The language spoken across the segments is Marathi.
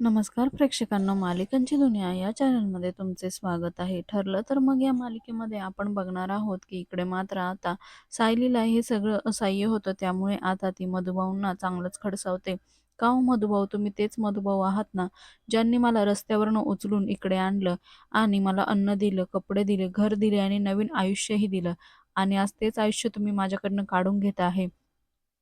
नमस्कार प्रेक्षकांना मालिकांची दुनिया या चॅनलमध्ये तुमचे स्वागत आहे. ठरलं तर मग या मालिकेमध्ये आपण बघणार आहोत की इकडे मात्र आता सायलीला हे सगळं असह्य होतं त्यामुळे आता ती मधुभाऊंना चांगलंच खडसावते. का हो मधुभाऊ? तुम्ही तेच मधुभाऊ आहात ना ज्यांनी मला रस्त्यावरनं उचलून इकडे आणलं आणि मला अन्न दिलं कपडे दिले घर दिले आणि नवीन आयुष्यही दिलं. आणि आज तेच आयुष्य तुम्ही माझ्याकडनं काढून घेत आहे.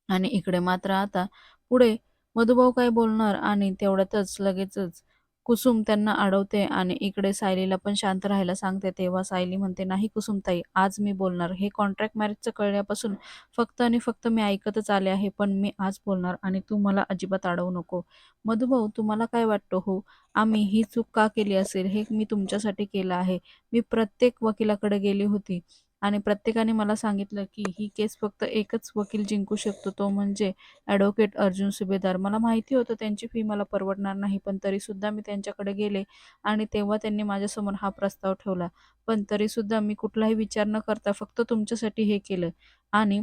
आणि इकडे मात्र आता पुढे मधुभाऊ काय बोलणार? आणि तेवढ्यातच लगेचच कुसुम त्यांना अडवते आणि इकडे सायलीला पण शांत राहायला सांगते. तेव्हा सायली म्हणते नाही कुसुमताई आज मी बोलणार. हे कॉन्ट्रॅक्ट मॅरेजचं कळल्यापासून फक्त आणि फक्त मी ऐकतच आले आहे पण मी आज बोलणार आणि तू मला अजिबात अडवू नको. मधुभाऊ तुम्हाला काय वाटतं हो? आम्ही ही चूक का केली असेल? हे मी तुमच्यासाठी केलं आहे. मी प्रत्येक वकिलाकडे गेली होती. आणि प्रत्येकाने मला सांगितलं की ही केस फक्त एकच वकील जिंकू शकतो तो म्हणजे ॲडव्होकेट अर्जुन सुभेदार. मला माहिती होतं त्यांची फी मला परवडणार नाही पण तरीसुद्धा मी त्यांच्याकडे गेले आणि तेव्हा त्यांनी माझ्यासमोर हा प्रस्ताव ठेवला. पण तरीसुद्धा मी कुठलाही विचार न करता फक्त तुमच्यासाठी हे केलं. आणि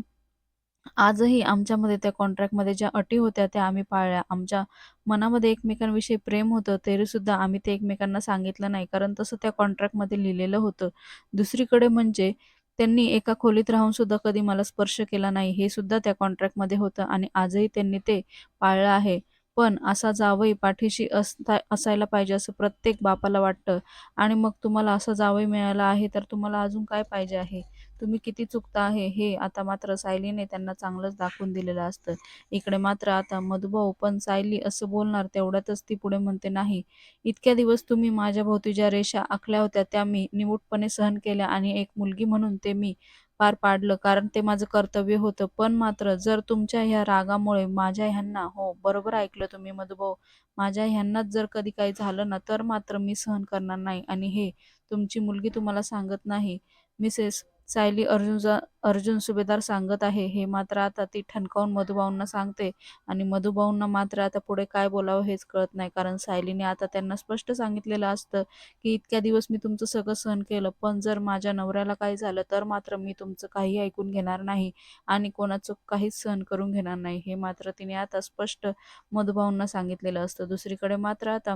आजही आमच्यामध्ये त्या कॉन्ट्रॅक्टमध्ये ज्या अटी होत्या त्या आम्ही पाळल्या. आमच्या मनामध्ये एकमेकांविषयी प्रेम होतं तरीसुद्धा आम्ही ते एकमेकांना सांगितलं नाही. कारण तसं त्या कॉन्ट्रॅक्टमध्ये लिहिलेलं होतं. दुसरीकडे म्हणजे त्यांनी एका खोलीत राहून सुद्धा कधी मला स्पर्श केला नाही. हे सुद्धा त्या कॉन्ट्रॅक्टमध्ये होतं आणि आजही त्यांनी ते पाळलं आहे. पण असा जावई पाठीशी असता असायला पाहिजे असं प्रत्येक बापाला वाटतं. आणि मग तुम्हाला असा जावई मिळाला आहे तर तुम्हाला अजून काय पाहिजे आहे? तुम्ही किती चुकता आहे हे आता मात्र सायलीने त्यांना चांगलंच दाखवून दिलेलं असतं. इकडे मात्र आता मधुभाऊ पण सायली असं बोलणार तेवढ्यातच ती पुढे म्हणते नाही इतक्या दिवस तुम्ही माझ्या भोवती ज्या रेषा आखल्या होत्या त्या मी निमूटपणे सहन केल्या आणि एक मुलगी म्हणून ते मी पार पाडलं कारण ते माझं कर्तव्य होतं. पण मात्र जर तुमच्या ह्या रागामुळे माझ्या ह्यांना हो बरोबर ऐकलं तुम्ही मधुभाऊ. माझ्या ह्यांनाच जर कधी काही झालं ना तर मात्र मी सहन करणार नाही आणि हे तुमची मुलगी तुम्हाला सांगत नाही मिसेस सायली अर्जुन अर्जुन सुभेदार सांगत आहे हे मात्र आता ती ठणकावून मधुभाऊंना सांगते आणि मधुभाऊंना मात्र आता पुढे काय बोलावं हेच कळत नाही. कारण सायलीने आता त्यांना स्पष्ट सांगितलेलं असतं की इतक्या दिवस मी तुमचं सगळं सहन केलं पण जर माझ्या नवऱ्याला काही झालं तर मात्र मी तुमचं काही ऐकून घेणार नाही आणि कोणाचं काहीच सहन करून घेणार नाही. हे मात्र तिने आता स्पष्ट मधुभाऊंना सांगितलेलं असतं. दुसरीकडे मात्र आता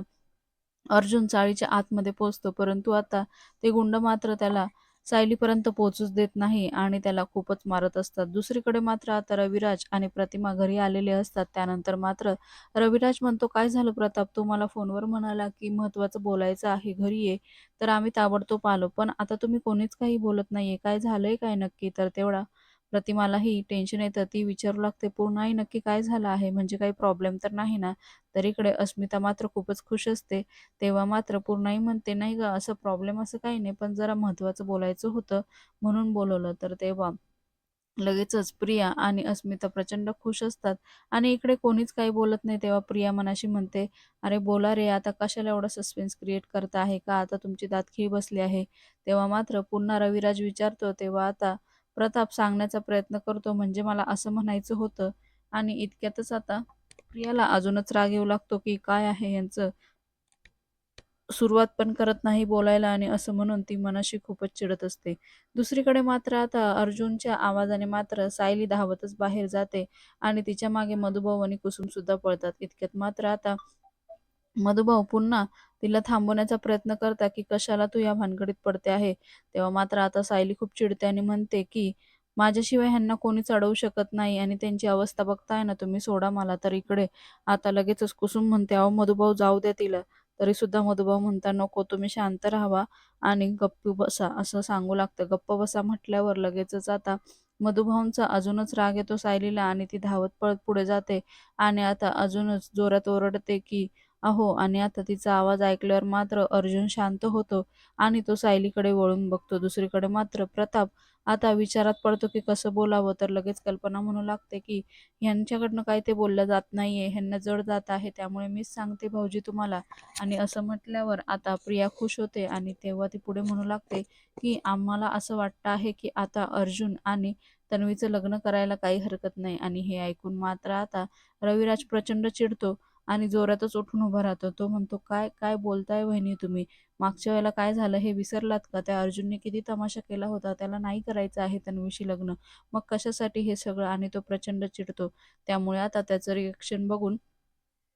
अर्जुन चाळीच्या आतमध्ये पोहोचतो परंतु आता ते गुंड मात्र त्याला सायलीपर्यंत पोहोचूच देत नाही आणि त्याला खूपच मारत असतात. दुसरीकडे मात्र आता रविराज आणि प्रतिमा घरी आलेले असतात. त्यानंतर मात्र रविराज म्हणतो काय झालं प्रताप? तू मला फोनवर म्हणाला की महत्वाचं बोलायचं आहे घरी ये. तर आम्ही ताबडतोब आलो. पण आता तुम्ही कोणीच काही बोलत नाहीये. काय झालंय काय नक्की? तर तेवढा प्रतिमालाही टेन्शन येतं ती विचारू लागते पूर्णाई नक्की काय झालं आहे? म्हणजे काही प्रॉब्लेम तर नाही ना? तर इकडे अस्मिता मात्र खूपच खुश असते. तेव्हा मात्र पूर्णाई म्हणते नाही गं असं प्रॉब्लेम असं काही नाही पण जरा महत्त्वाचं बोलायचं होतं म्हणून बोलवलं. तर तेव्हा लगेचच प्रिया आणि अस्मिता प्रचंड खुश असतात. आणि इकडे कोणीच काही बोलत नाही तेव्हा प्रिया मनाशी म्हणते अरे बोला रे आता कशाला एवढा सस्पेन्स क्रिएट करता आहे? का आता तुमची दातखिळी बसली आहे? तेव्हा मात्र पुन्हा रविराज विचारतो तेव्हा आता प्रताप सांगण्याचा प्रयत्न करतो म्हणजे मला असं म्हणायचं होतं. आणि इतक्यातच आता प्रियाला अजूनच राग येऊ लागतो की काय आहे यांचं? सुरुवात पण करत नाही बोलायला आणि असं म्हणून ती मनाशी खूपच चिडत असते. दुसरीकडे मात्र आता अर्जुनच्या आवाजाने मात्र सायली धावतच बाहेर जाते आणि तिच्यामागे मधुभाऊ आणि कुसुम सुद्धा पळतात. इतक्यात मात्र आता मधुभाऊ पुन्हा तिला थांबवण्याचा प्रयत्न करता की कशाला तू या भानगडीत पडते आहे? तेव्हा मात्र आता सायली खूप चिडते आणि म्हणते की माझ्याशिवाय ह्यांना कोणीच चढवू शकत नाही आणि त्यांची अवस्था बघताय ना तुम्ही सोडा मला तर इकडे. आता लगेचच कुसुम म्हणते अहो मधुभाऊ जाऊ द्या तिला. तरी सुद्धा मधुभाऊ म्हणता नको तुम्ही शांत राहावा आणि गप्प बसा असं सांगू लागतं. गप्प बसा म्हटल्यावर लगेचच आता मधुभाऊंचा अजूनच राग येतो सायलीला आणि ती धावत पळत पुढे जाते आणि आता अजूनच जोरात ओरडते की अहो आणि आता तिचा आवाज ऐकल्यावर मात्र अर्जुन शांत होतो आणि तो सायलीकडे वळून बघतो. दुसरीकडे मात्र प्रताप आता विचारात पडतो की कसं बोलावं? तर लगेच कल्पना म्हणू लागते की ह्यांच्याकडनं काय ते बोललं जात नाहीये. ह्यांना जड जात आहे त्यामुळे मीच सांगते भाऊजी तुम्हाला. आणि असं म्हटल्यावर आता प्रिया खुश होते आणि तेव्हा ती पुढे म्हणू लागते की आम्हाला असं वाटतं आहे की आता अर्जुन आणि तन्वीचं लग्न करायला काही हरकत नाही. आणि हे ऐकून मात्र आता रविराज प्रचंड चिडतो. आणि जोरातच उठून उभा राहतो. तो म्हणतो काय काय बोलताय वहिनी तुम्ही? मागच्या वेळेला काय झालं हे विसरलात का? त्या अर्जुनने किती तमाशा केला होता? त्याला नाही करायचं आहे तन्वीशी लग्न. मग कशासाठी हे सगळं? आणि तो प्रचंड चिडतो. त्यामुळे आता त्याचं रिएक्शन बघून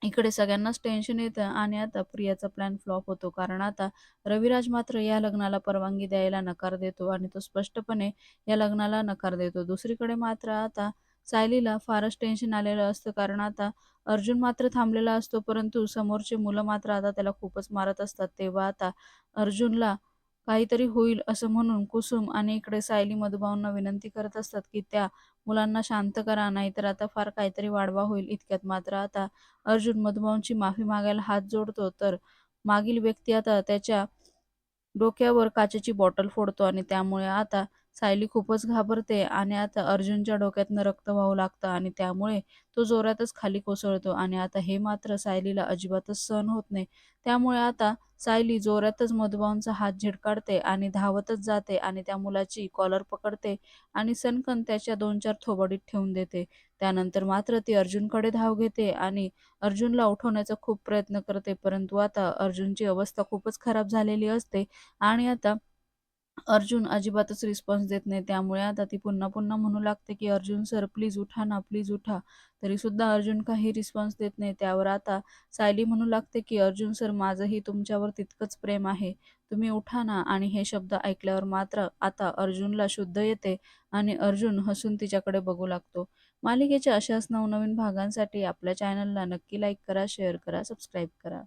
इकडे सगळ्यांनाच टेन्शन येतं आणि आता प्रियाचा प्लॅन फ्लॉप होतो. कारण आता रविराज मात्र या लग्नाला परवानगी द्यायला नकार देतो आणि तो स्पष्टपणे या लग्नाला नकार देतो. दुसरीकडे मात्र आता सायलीला फारच टेन्शन आलेलं असतं. कारण आता अर्जुन मात्र थांबलेला असतो परंतु समोरचे मुलं मात्र आता त्याला खूपच मारत असतात. तेव्हा आता अर्जुनला काहीतरी होईल असं म्हणून कुसुम आणि इकडे सायली मधुभाऊंना विनंती करत असतात की त्या मुलांना शांत करा नाहीतर आता फार काहीतरी वाढवा होईल इतक्यात. मात्र आता अर्जुन मधुभाऊंची माफी मागायला हात जोडतो. तर मागील व्यक्ती आता त्याच्या डोक्यावर काचेची बॉटल फोडतो आणि त्यामुळे आता सायली खूपच घाबरते आणि आता अर्जुनच्या डोक्यातनं रक्त वाहू लागतं आणि त्यामुळे तो जोरातच खाली कोसळतो आणि आता हे मात्र सायलीला अजिबातच सहन होत नाही. त्यामुळे आता सायली जोरातच मधुभाऊंचा हात झिडकाडते आणि धावतच जाते आणि त्या मुलाची कॉलर पकडते आणि सनकन त्याच्या दोन चार थोबडीत ठेवून देते. त्यानंतर मात्र ती अर्जुनकडे धाव घेते आणि अर्जुनला उठवण्याचा खूप प्रयत्न करते परंतु आता अर्जुनची अवस्था खूपच खराब झालेली असते आणि आता अर्जुन अजिबातच रिस्पॉन्स देत नाही. त्यामुळे आता ती पुन्हा पुन्हा म्हणू लागते की अर्जुन सर प्लीज उठा ना प्लीज उठा. तरी सुद्धा अर्जुन काही रिस्पॉन्स देत नाही. त्यावर आता सायली म्हणू लागते की अर्जुन सर माझंही तुमच्यावर तितकंच प्रेम आहे. तुम्ही उठा ना. आणि हे शब्द ऐकल्यावर मात्र आता अर्जुनला शुद्ध येते आणि अर्जुन हसून तिच्याकडे बघू लागतो. मालिकेच्या अशाच नवनवीन भागांसाठी आपल्या चॅनलला नक्की लाईक करा शेअर करा सबस्क्राईब करा.